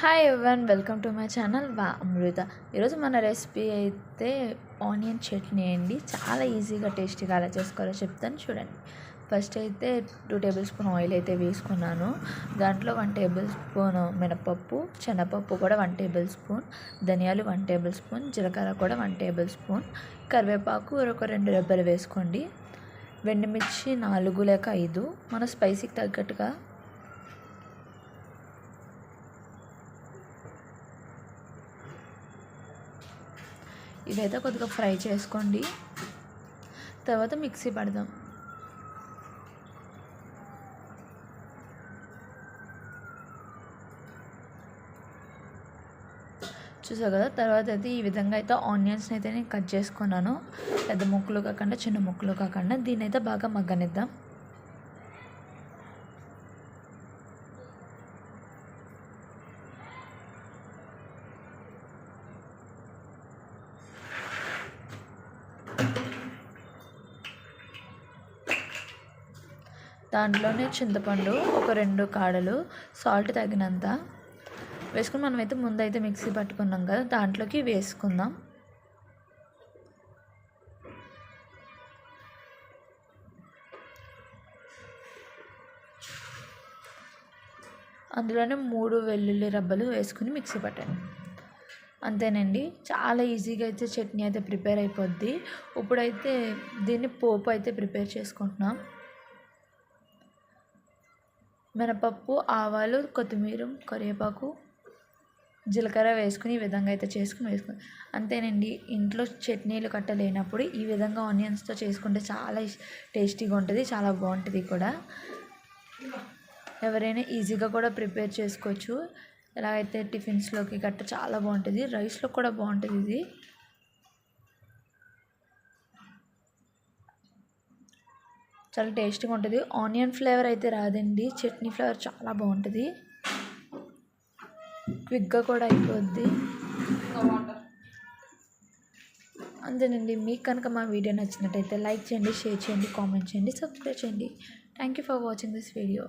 Hi everyone welcome to my channel వా అమృత. ఈరోజు మన రెసిపీ అయితే ఆనియన్ చట్నీ అండి. చాలా ఈజీగా టేస్టీగా అలా చేసుకోవాలో చెప్తాను చూడండి. ఫస్ట్ అయితే టూ టేబుల్ స్పూన్ ఆయిల్ అయితే వేసుకున్నాను. దాంట్లో వన్ టేబుల్ స్పూన్ మినపప్పు శనగపప్పు కూడా వన్ టేబుల్ స్పూన్ ధనియాలు వన్ టేబుల్ స్పూన్ జీలకర్ర కూడా వన్ టేబుల్ స్పూన్ కరివేపాకు ఒక రెండు రెబ్బలు వేసుకోండి. వెండిమిర్చి నాలుగు లేక ఐదు. మన స్పైసీకి తగ్గట్టుగా ఇదైతే కొద్దిగా ఫ్రై చేసుకోండి. తర్వాత మిక్సీ పడదాం. చూసావు కదా? తర్వాత అయితే ఈ విధంగా అయితే ఆనియన్స్ని అయితే నేను కట్ చేసుకున్నాను. పెద్ద ముక్కలు కాకుండా చిన్న ముక్కలు కాకుండా దీన్ని అయితే బాగా మగ్గనిద్దాం. దాంట్లోనే చింతపండు ఒక రెండు కాడలు సాల్ట్ తగినంత. వేసుకుని మనమైతే ముందైతే మిక్సీ పట్టుకున్నాం కదా దాంట్లోకి వేసుకుందాం. అందులోనే మూడు వెల్లుల్లి రబ్బలు వేసుకుని మిక్సీ పట్టండి. అంతేనండి చాలా ఈజీగా అయితే చట్నీ అయితే ప్రిపేర్ అయిపోద్ది. ఇప్పుడైతే దీన్ని పోపు అయితే ప్రిపేర్ చేసుకుంటున్నాం. మినపప్పు ఆవాలు కొత్తిమీర కరివేపాకు జీలకర్ర వేసుకుని ఈ విధంగా అయితే చేసుకుని వేసుకుని అంతేనండి. ఇంట్లో చట్నీలు కట్ట లేనప్పుడు ఈ విధంగా ఆనియన్స్తో చేసుకుంటే చాలా టేస్టీగా ఉంటుంది చాలా బాగుంటుంది కూడా. ఎవరైనా ఈజీగా కూడా ప్రిపేర్ చేసుకోవచ్చు. ఎలాగైతే టిఫిన్స్లోకి గట్ట చాలా బాగుంటుంది. రైస్లో కూడా బాగుంటుంది ఇది. చాలా టేస్టీగా ఉంటుంది. ఆనియన్ ఫ్లేవర్ అయితే రాదండి. చట్నీ ఫ్లేవర్ చాలా బాగుంటుంది. క్విక్గా కూడా అయిపోద్ది. అంతేనండి. మీకు కనుక మా వీడియో నచ్చినట్టయితే లైక్ చేయండి షేర్ చేయండి కామెంట్ చేయండి సబ్స్క్రైబ్ చేయండి. Thank you for watching this video